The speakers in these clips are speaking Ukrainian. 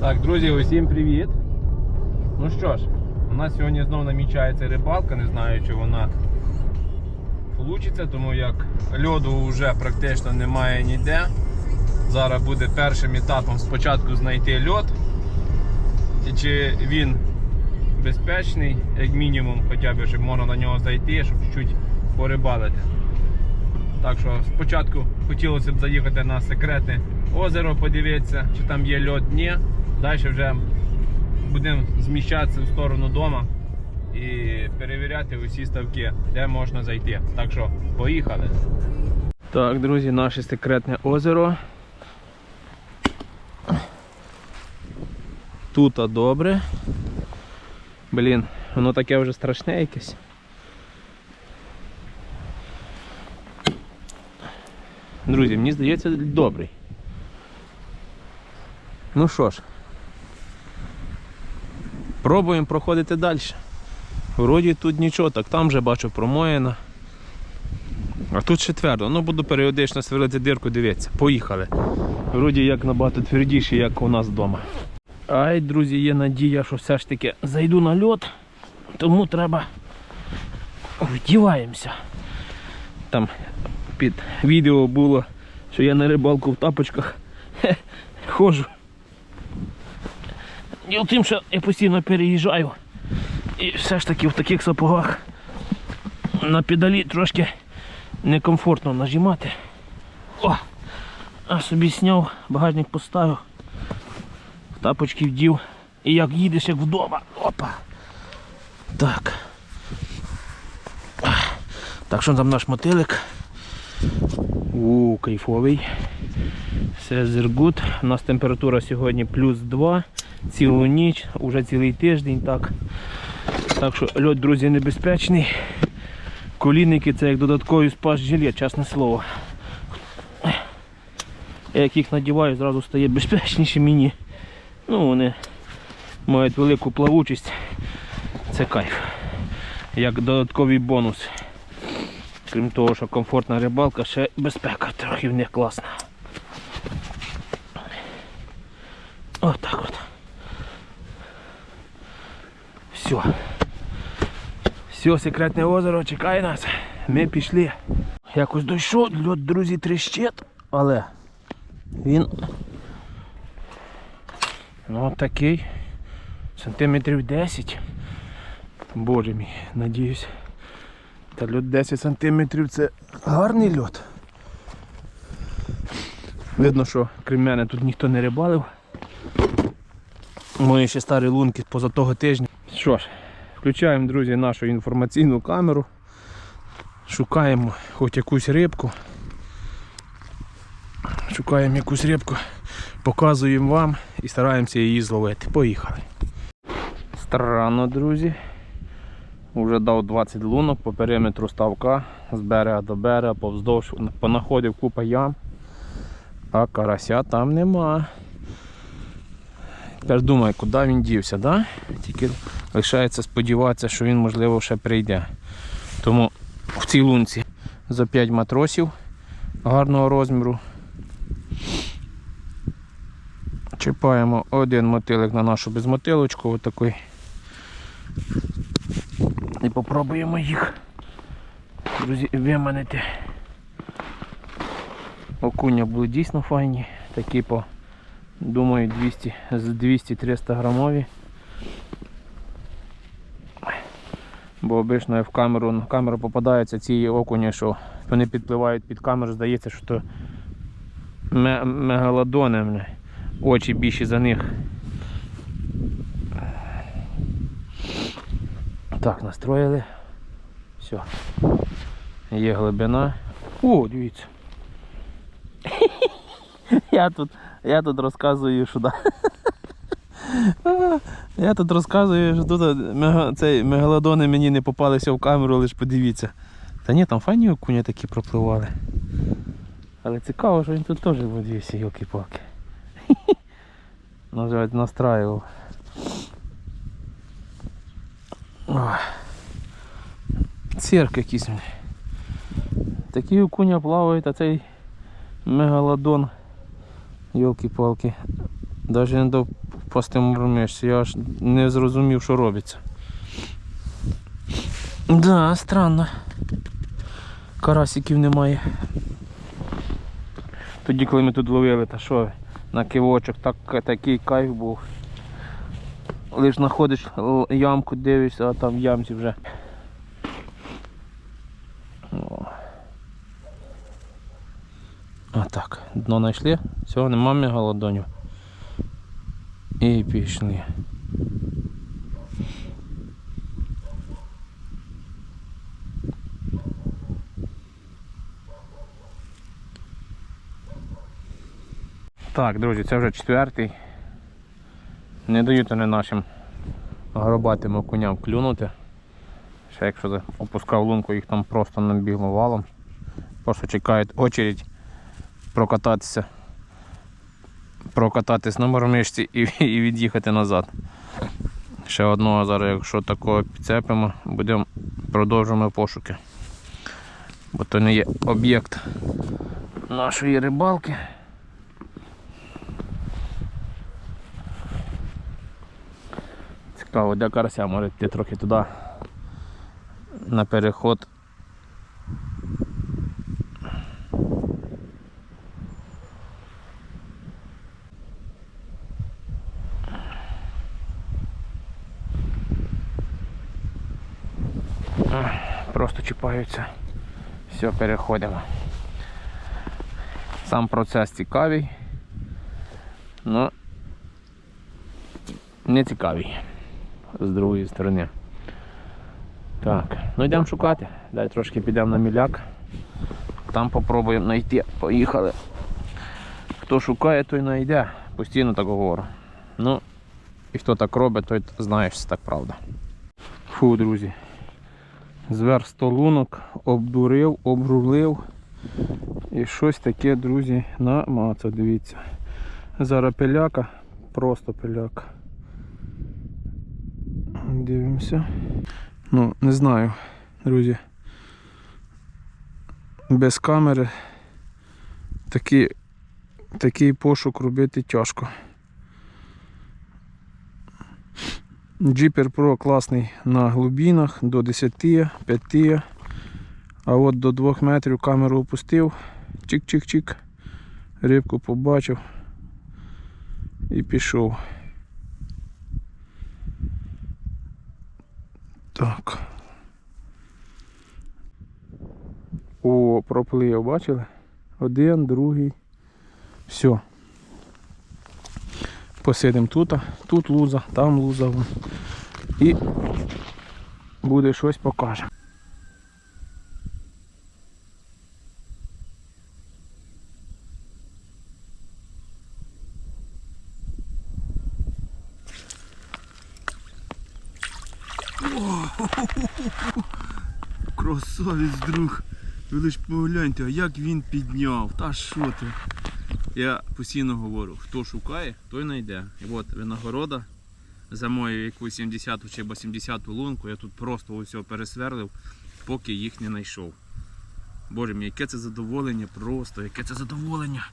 Так, друзі, усім привіт. Ну що ж, у нас сьогодні знову намічається рибалка, не знаю, чи вона получиться, тому як льоду вже практично немає ніде. Зараз буде першим етапом спочатку знайти льод. І чи він безпечний, як мінімум, хоча б, щоб можна на нього зайти, щоб чуть порибалити. Так що спочатку хотілося б заїхати на секретне озеро, подивитися, чи там є льод, ні. Далі вже будемо зміщатися в сторону дома і перевіряти усі ставки, де можна зайти. Так що, поїхали. Так, друзі, наше секретне озеро. Тут добре. Блін, воно таке вже страшне якесь. Друзі, мені здається, добрий. Ну що ж, пробуємо проходити далі. Вроді тут нічого, так там вже бачу промоєно. А тут ще твердо. Ну буду періодично сверлити дирку, дивіться. Поїхали. Вроді як набагато твердіше, як у нас вдома. Ай, друзі, є надія, що все ж таки зайду на льот, тому треба вдіваємося. Там під відео було, що я на рибалку в тапочках хе, ходжу. Діло тим, що я постійно переїжджаю. І все ж таки в таких сапогах на педалі трошки некомфортно нажимати. О! А собі зняв, багажник поставив, тапочки вдів. І як їдеш, як вдома. Опа! Так. Так, що там наш мотилик? У, кайфовий. Все зергут. У нас температура сьогодні плюс 2, цілу ніч, уже цілий тиждень. Так Так що льот, друзі, небезпечний. Колінники це як додатковий спас жилет, чесне слово. Я як їх надіваю, зразу стає безпечніше мені. Ну, вони мають велику плавучість. Це кайф. Як додатковий бонус. Крім того, що комфортна рибалка, ще безпека трохи в них класна. Отак от. Все. Все, секретне озеро чекає нас. Ми пішли. Якось дійшов, льот, друзі, тріщить, але він ну такий сантиметрів 10. Боже мій, надіюсь. Та льот 10 сантиметрів це гарний льот. Видно, що крім мене тут ніхто не рибалив. Мої ще старі лунки поза того тижня. Що ж, включаємо, друзі, нашу інформаційну камеру. Шукаємо хоч якусь рибку. Шукаємо якусь рибку, показуємо вам і стараємося її зловити. Поїхали. Странно, друзі. Уже дав 20 лунок по периметру ставка з берега до берега, повздовж понаходив купа ям, а карася там нема. Тепер думаю, куди він дівся, да? тільки лишається сподіватися, що він можливо ще прийде. Тому в цій лунці за 5 матросів гарного розміру. Чіпаємо один мотилик на нашу безмотилочку, отакий. І попробуємо їх друзі, виманити. Окуня були дійсно файні, такі по, думаю, 200, з 200-300 грамові. Бо обично в камеру, на камеру попадаються ці окуні, що вони підпливають під камеру, здається, що то ме- мегалодони, очі більші за них. Так, настроїли. Все. Є глибина. О, дивіться. Я тут, я тут розказую, що да. Я тут розказую, що тут цей, мегалодони мені не попалися в камеру, лише подивіться. Та ні, там файні окуні такі пропливали. Але цікаво, що він тут теж був дивіться, йолки-палки. Називають настраював. Ой. Цирк якийсь. Такі окуня плавають, а цей мегалодон. Йолки-палки. Навіть не до по стимурмишці. Я аж не зрозумів, що робиться. Да, странно. Карасиків немає. Тоді, коли ми тут ловили, та що на кивочок, так, такий кайф був. Лиш знаходиш ямку, дивишся, а там в ямці вже. А так, дно знайшли, все, нема мегалодонів. І пішли. Так, друзі, це вже четвертий. Не дають вони нашим горобатим окуням клюнути. Ще якщо опускав лунку, їх там просто набігло валом. Просто чекають очередь прокататися. Прокататись на мормишці і, і від'їхати назад. Ще одного зараз, якщо такого підцепимо, будемо продовжимо пошуки. Бо то не є об'єкт нашої рибалки. Цікаво, де карася може йти трохи туди на переход. Просто чіпаються. Все, переходимо. Сам процес цікавий, але не цікавий з другої сторони. Так, ну йдемо шукати. Дай трошки підемо на міляк. Там попробуємо знайти. Поїхали. Хто шукає, той знайде. Постійно так говорю. Ну, і хто так робить, той знає, що це так правда. Фу, друзі. Зверх 100 лунок, обдурив, обрулив. І щось таке, друзі, намацав, дивіться. Зараз пиляка, просто пиляка. Дивимося. Ну, не знаю, друзі. Без камери такий, такий пошук робити тяжко. Джіпер Pro класний на глибинах до 10, 5. А от до 2 метрів камеру опустив, чик-чик-чик, рибку побачив і пішов. Так. О, проплив, бачили? Один, другий. Все. Посидимо тут, тут луза, там луза. вон. І буде щось покаже. Красавець, друг. Ви лиш погляньте, а як він підняв. Та що ти? Я постійно говорю, хто шукає, той знайде. І от винагорода за мою якусь 70 чи 80 лунку. Я тут просто ось пересверлив, поки їх не знайшов. Боже мій, яке це задоволення просто, яке це задоволення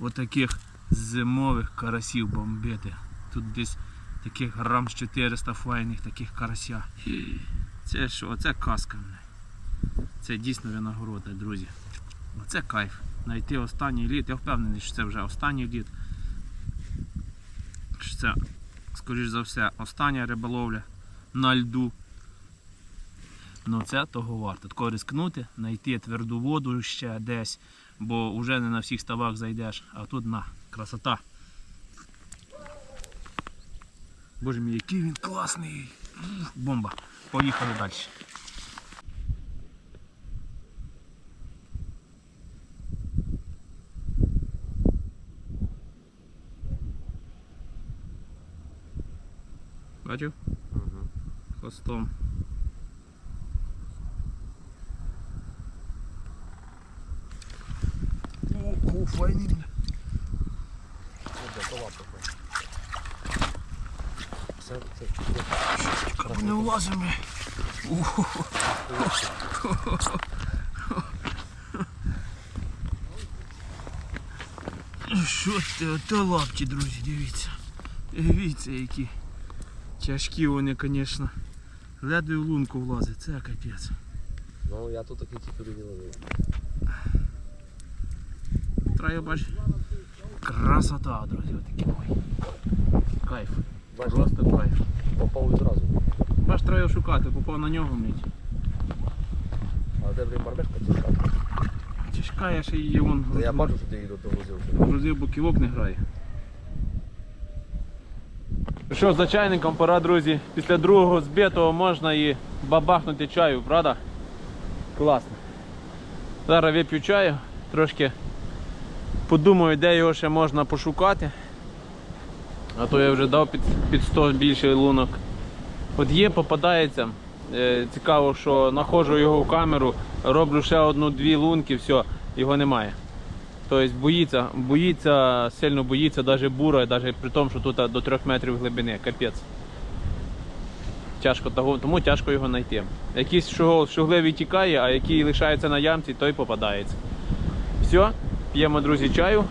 отаких зимових карасів бомбити. Тут десь таких грам 400 файних таких карася. Це що? Це казка. Це дійсно винагорода, друзі. Оце кайф. Знайти останній літ. Я впевнений, що це вже останній літ. Що це, скоріш за все, остання риболовля на льду. Ну це того варто. Тако рискнути, знайти тверду воду ще десь, бо вже не на всіх ставах зайдеш, а тут на, красота. Боже мій, який він класний. Бомба. Поїхали далі. Бачив? Хвостом. О, файний. Не влазимо. Що це? Ото лапті, друзі, дивіться. Дивіться, які тяжкі вони, звісно. Ледве в лунку влазить, це капець. Ну я тут такі тільки ловив. Траю бач. Красота, друзі, отакі ой. Кайф. Бачиш, Просто кайф. попав відразу. Бач, треба шукати, попав на нього мить. А де блін барбешка так? Тяжка, я ще її вон Та Я бачу, що ти її догрузив. грузив, бо ківок не грає. Що, за чайником пора, друзі. Після другого збитого можна і бабахнути чаю, правда? Класно. Зараз вип'ю чаю, трошки подумаю, де його ще можна пошукати. А то я вже дав під, під 100 більше лунок. От є, попадається. Е, цікаво, що знаходжу його в камеру, роблю ще одну-дві лунки, все, його немає. Тобто боїться, боїться, сильно боїться навіть бура, навіть при тому, що тут до 3 метрів глибини, капець. Тяжко того, тому тяжко його знайти. Якийсь шугливий тікає, а який лишається на ямці, той попадається. Все, п'ємо, друзі, чаю.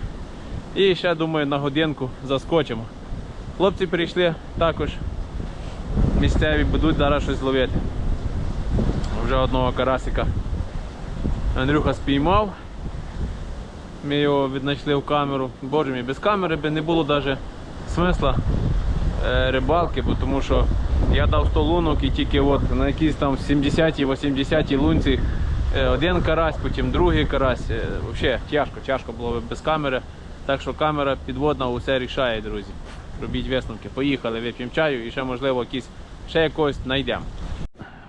І ще думаю на годинку заскочимо. Хлопці прийшли також. Місцеві будуть зараз щось ловити. Вже одного карасика. Андрюха спіймав. Ми його віднайшли в камеру. Боже мій, без камери би не було навіть смисла е, рибалки, бо тому що я дав 100 лунок і тільки от на якійсь там 70-80 лунці е, один карась, потім другий карась. Е, Взагалі тяжко, тяжко було без камери. Так що камера підводна усе рішає, друзі. Робіть висновки. Поїхали, вип'ємо чаю і ще можливо якісь, ще якогось знайдемо.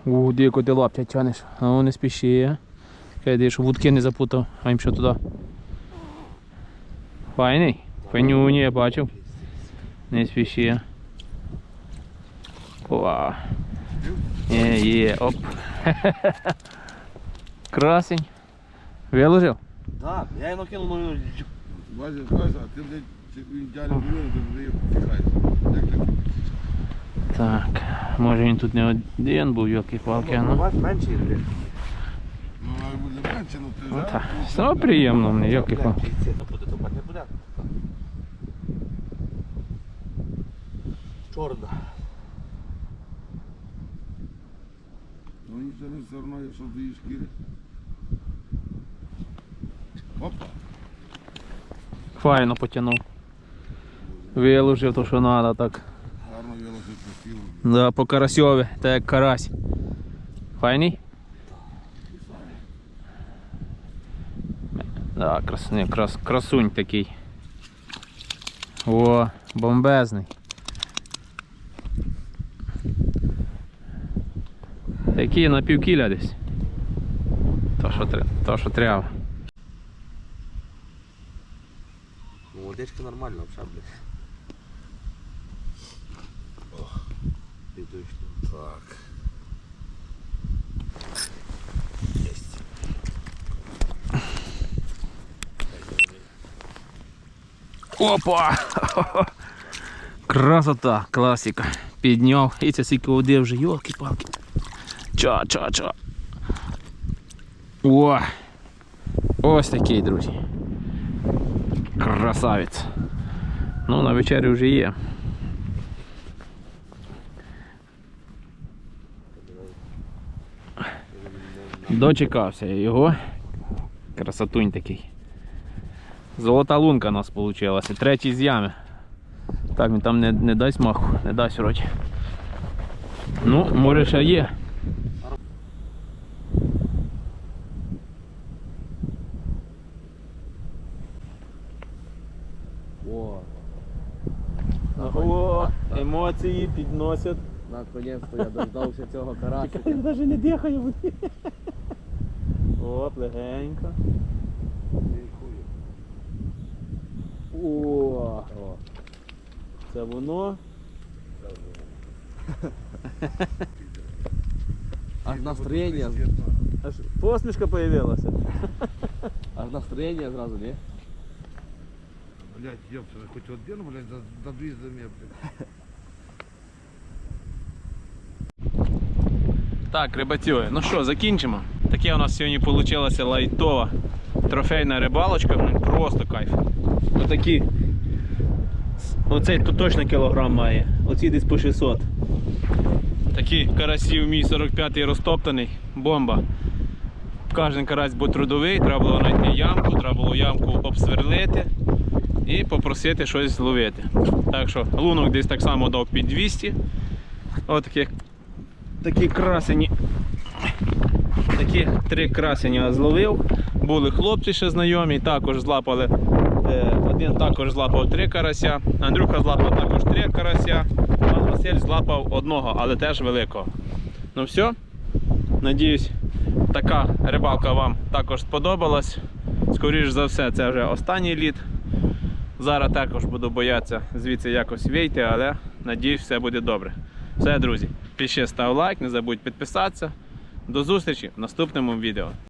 У, дико ти лаптя тянеш, а ну не спіши. Кидай, щоб вудки не запутав, а їм що туди. Файний? Файнюні, я бачив. Не спіши. Ова. Є, є, оп. Красень. Виложив? Так, я її накинув, ну Вася, Вася, ти, блядь, то вже потихайся. Як так? Може він тут не один був, йолки-палки, ну. менший блін. Ну, а буде менше, ну ти Ну, все приємно мені, йолки-палки. Не буде, то не буде. Чорна. Ну, нічого не все одно, якщо в її шкірі. Опа. Файно потягнув. Виложив то, що треба, так. Гарно виложив красиво. Да, по карасьові, так як карась. Файний? Да, крас, не, крас, красунь такий. О, бомбезний. Такий на півкіля десь. То, що, тре- то, що треба. Ну, водичка нормальна, взагалі, блядь. Підучно. Так. Опа! Красота, класика. Підняв. І це скільки води вже, йолки-палки. Ча, ча, ча. О! Ось такий, друзі. Красавець. Ну, на вечері вже є. Дочекався я його. Красотунь такий. Золота лунка у нас вийшла, третій з ями. Так, він там не, не дасть маху, не дасть вроді. Ну, може ще є. О, О, емоції підносять. наконець-то я дождався цього карасика. навіть не дихає. Оп, легенько. О, О, це воно. Аж настроєння, Аж посмішка з'явилася. аж настроєння зразу, ні? Блядь, ёпта, хоч один, блядь, за, за дві землі, блядь. Так, рибацює. Ну що, закінчимо. Таке у нас сьогодні вийшла лайтова трофейна рибалочка. блін, Просто кайф. Отакі Оцей тут точно кілограм має. Оці десь по 600. Такий карасів мій 45-й розтоптаний. Бомба. Кожен карась був трудовий, треба було знайти ямку, треба було ямку обсверлити і попросити щось зловити. Так що лунок десь так само дав під 200. Ось такі, такі красені. Такі три красені зловив. Були хлопці ще знайомі, також злапали. е, Один також злапав три карася, Андрюха злапав також три карася, пан Василь злапав одного, але теж великого. Ну все. Надіюсь, така рибалка вам також сподобалась. Скоріш за все, це вже останній літ. Зараз також буду боятися звідси якось вийти, але надіюсь, все буде добре. Все, друзі, пиши, став лайк, не забудь підписатися. До зустрічі в наступному відео.